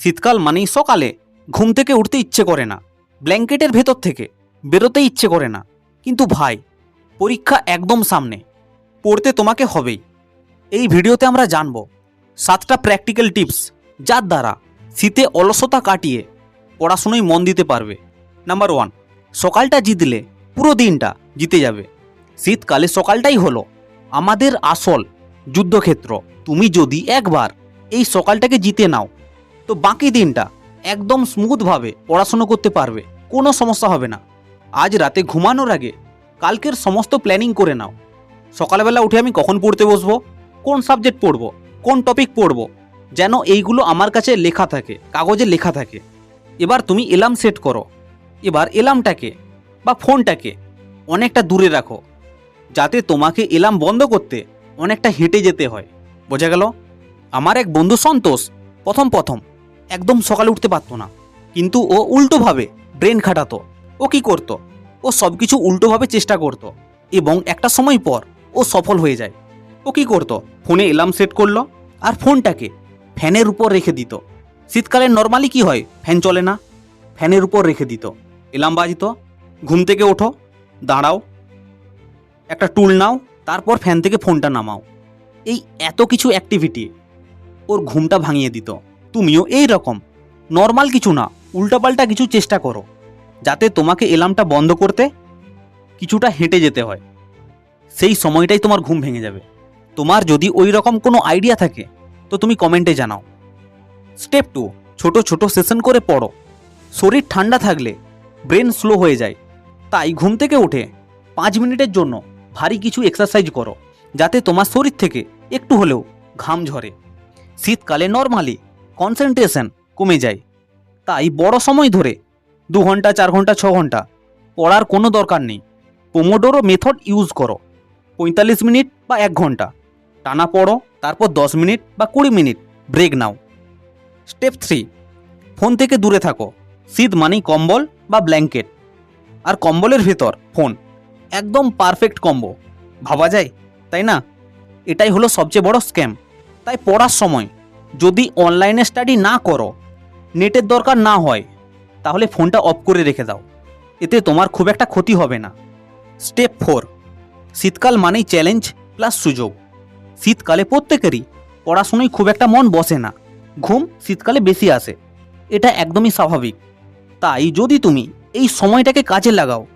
শীতকাল মানেই সকালে ঘুম থেকে উঠতে ইচ্ছে করে না। ব্ল্যাঙ্কেটের ভেতর থেকে বেরোতে ইচ্ছে করে না। কিন্তু ভাই, পরীক্ষা একদম সামনে। পড়তে তোমাকে হবেই। এই ভিডিওতে আমরা জানব সাতটা প্র্যাকটিক্যাল টিপস যার দ্বারা শীতে অলসতা কাটিয়ে পড়াশুনোয় মন দিতে পারবে। নাম্বার ওয়ান সকালটা জিতলে পুরো দিনটা জিতে যাবে। শীতকালে সকালটাই হলো আমাদের আসল যুদ্ধক্ষেত্র। তুমি যদি একবার এই সকালটাকে জিতে নাও তো বাকি দিনটা একদম স্মুথভাবে পড়াশুনো করতে পারবে, কোনো সমস্যা হবে না। আজ রাতে ঘুমানোর আগে কালকের সমস্ত প্ল্যানিং করে নাও। সকালবেলা উঠে আমি কখন পড়তে বসবো? কোন সাবজেক্ট পড়ব? কোন টপিক পড়ব? যেন এইগুলো আমার কাছে লেখা থাকে, কাগজে লেখা থাকে। এবার তুমি এলার্ম সেট করো। এবার এলার্মটাকে বা ফোনটাকে অনেকটা দূরে রাখো, যাতে তোমাকে এলার্ম বন্ধ করতে অনেকটা হেঁটে যেতে হয়। বোঝা গেল? আমার এক বন্ধু সন্তোষ, প্রথম প্রথম একদম সকালে উঠতে পারতো না। কিন্তু ও উল্টোভাবে ব্রেন খাটাতো। ও কি করতো? ও সব কিছু উল্টোভাবে চেষ্টা করতো এবং একটা সময় পর ও সফল হয়ে যায়। ও কি করতো? ফোনে এলার্ম সেট করল আর ফোনটাকে ফ্যানের উপর রেখে দিত। শীতকালে নর্মালি কি হয়? ফ্যান চলে না। ফ্যানের উপর রেখে দিত। এলার্ম বাজিত। ঘুম থেকে ওঠো, দাঁড়াও, একটা টুল নাও, তারপর ফ্যান থেকে ফোনটা নামাও। এই এত কিছু অ্যাক্টিভিটি ওর ঘুমটা ভাঙিয়ে দিত। তুমিও এই রকম। নর্মাল কিছু না, উল্টাপাল্টা কিছু চেষ্টা করো, যাতে তোমাকে এলামটা বন্ধ করতে কিছুটা হেঁটে যেতে হয়। সেই সময়টাই তোমার ঘুম ভেঙে যাবে। তোমার যদি ওই রকম কোনো আইডিয়া থাকে, তো তুমি কমেন্টে জানাও। স্টেপ টু ছোট ছোট সেশন করে পড়ো। শরীর ঠান্ডা থাকলে ব্রেন স্লো হয়ে যায়। তাই ঘুম থেকে উঠে পাঁচ মিনিটের জন্য ভারী কিছু এক্সারসাইজ করো, যাতে তোমার শরীর থেকে একটু হলেও ঘাম ঝরে। শীতকালে নর্মালি কনসেন্ট্রেশন কমে যায়। তাই বড় সময় ধরে দু ঘণ্টা, চার ঘণ্টা, ছ ঘণ্টা পড়ার কোনো দরকার নেই। পোমোডোরো মেথড ইউজ করো। পঁয়তাল্লিশ মিনিট বা এক ঘণ্টা। টানা পড়ো, তারপর দশ মিনিট বা কুড়ি মিনিট ব্রেক নাও। স্টেপ থ্রি ফোন থেকে দূরে থাকো। শীত মানেই কম্বল বা ব্ল্যাঙ্কেট আর কম্বলের ভেতর ফোন একদম পারফেক্ট কম্বো ভাবা যায়, তাই না? এটাই হলো সবচেয়ে বড় স্ক্যাম তাই পড়ার সময় যদি অনলাইনে স্টাডি না করো নেটের দরকার না হয়, তাহলে ফোনটা অফ করে রেখে দাও। এতে তোমার খুব একটা ক্ষতি হবে না। স্টেপ ফোর শীতকাল মানেই চ্যালেঞ্জ প্লাস সুযোগ। শীতকালে প্রত্যেকেরই পড়াশুনোয় খুব একটা মন বসে না। ঘুম শীতকালে বেশি আসে। এটা একদমই স্বাভাবিক। তাই যদি তুমি এই সময়টাকে কাজে লাগাও,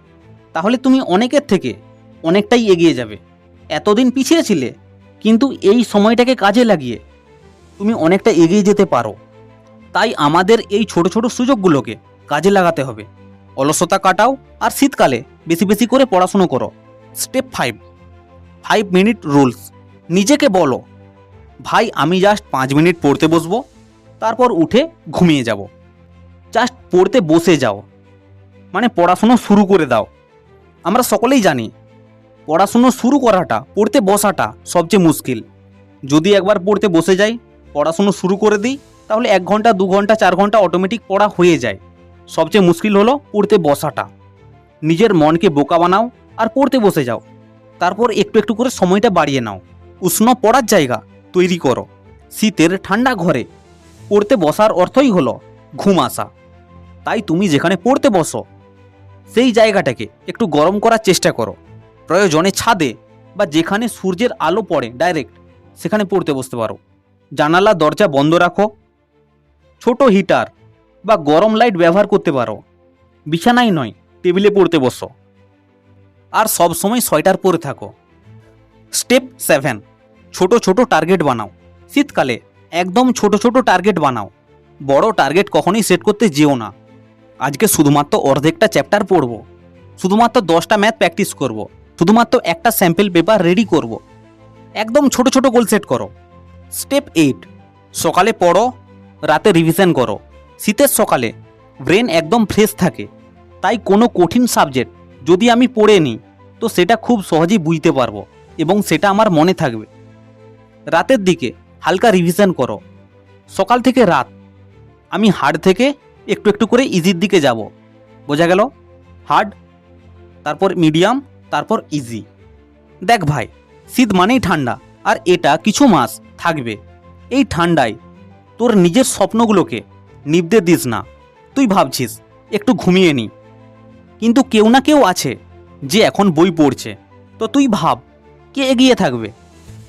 তাহলে তুমি অনেকের থেকে অনেকটাই এগিয়ে যাবে। এতদিন পিছিয়ে ছিলে, কিন্তু এই সময়টাকে কাজে লাগিয়ে তুমি অনেকটা এগিয়ে যেতে পারো। তাই আমাদের এই ছোট ছোট সুযোগগুলোকে কাজে লাগাতে হবে। অলসতা কাটাও আর শীতকালে বেশি বেশি করে পড়াশুনো করো। Step five. Five minute rules. নিজেকে বলো, ভাই, আমি জাস্ট পাঁচ মিনিট পড়তে বসবো, তারপর উঠে ঘুমিয়ে যাব। জাস্ট পড়তে বসে যাও। মানে পড়াশুনো শুরু করে দাও। আমরা সকলেই জানি, পড়াশুনো শুরু করাটা, পড়তে বসাটা সবচেয়ে মুশকিল। যদি একবার পড়তে বসে যাই পড়াশুনো শুরু করে দিই, তাহলে এক ঘণ্টা, দু ঘণ্টা, চার ঘণ্টা অটোমেটিক পড়া হয়ে যায়। সবচেয়ে মুশকিল হলো পড়তে বসাটা। নিজের মনকে বোকা বানাও আর পড়তে বসে যাও। তারপর একটু একটু করে সময়টা বাড়িয়ে নাও। উষ্ণ পড়ার জায়গা তৈরি করো। শীতের ঠান্ডা ঘরে। পড়তে বসার অর্থই হলো ঘুম আসা। তাই তুমি যেখানে পড়তে বসো, সেই জায়গাটাকে একটু গরম করার চেষ্টা করো। প্রয়োজনে ছাদে বা যেখানে সূর্যের আলো পড়ে ডাইরেক্ট সেখানে পড়তে বসতে পারো। জানালা, দরজা বন্ধ রাখো। ছোট হিটার বা গরম লাইট ব্যবহার করতে পারো। বিছানায় নয়, টেবিলে পড়তে বসো। আর সব সময় সোয়েটার পরে থাকো। স্টেপ সেভেন, ছোট ছোট টার্গেট বানাও। শীতকালে একদম ছোট ছোট টার্গেট বানাও। বড় টার্গেট কখনোই সেট করতে যেও না। আজকে শুধুমাত্র অর্ধেকটা চ্যাপ্টার পড়ব। শুধুমাত্র দশটা ম্যাথ প্র্যাকটিস করব। শুধুমাত্র একটা স্যাম্পল পেপার রেডি করব। একদম ছোট ছোট গোল সেট করো। Step eight. সকালে পড়ো, রাতে রিভিশন করো। শীতের সকালে ব্রেন একদম ফ্রেশ থাকে। তাই কোনো কঠিন সাবজেক্ট যদি আমি পড়ে নিই, তো সেটা খুব সহজেই বুঝতে পারব এবং সেটা আমার মনে থাকবে। রাতের দিকে হালকা রিভিশন করো। সকাল থেকে রাত আমি হার্ড থেকে একটু একটু করে ইজির দিকে যাব। বোঝা গেল? হার্ড তারপর মিডিয়াম তারপর ইজি দেখ ভাই, শীত মানেই ঠান্ডা। আর এটা কিছু মাস থাকবে। এই ঠান্ডায় তোর নিজের স্বপ্নগুলোকে নিবদে দিস না। তুই ভাবছিস, একটু ঘুমিয়ে নি। কিন্তু কেউ না কেউ আছে যে এখন বই পড়ছে। তো তুই ভাব, কে এগিয়ে থাকবে?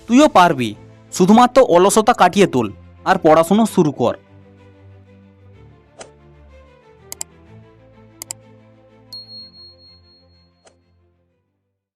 তুইও পারবি। শুধুমাত্র অলসতা কাটিয়ে তোল আর পড়াশুনো শুরু কর।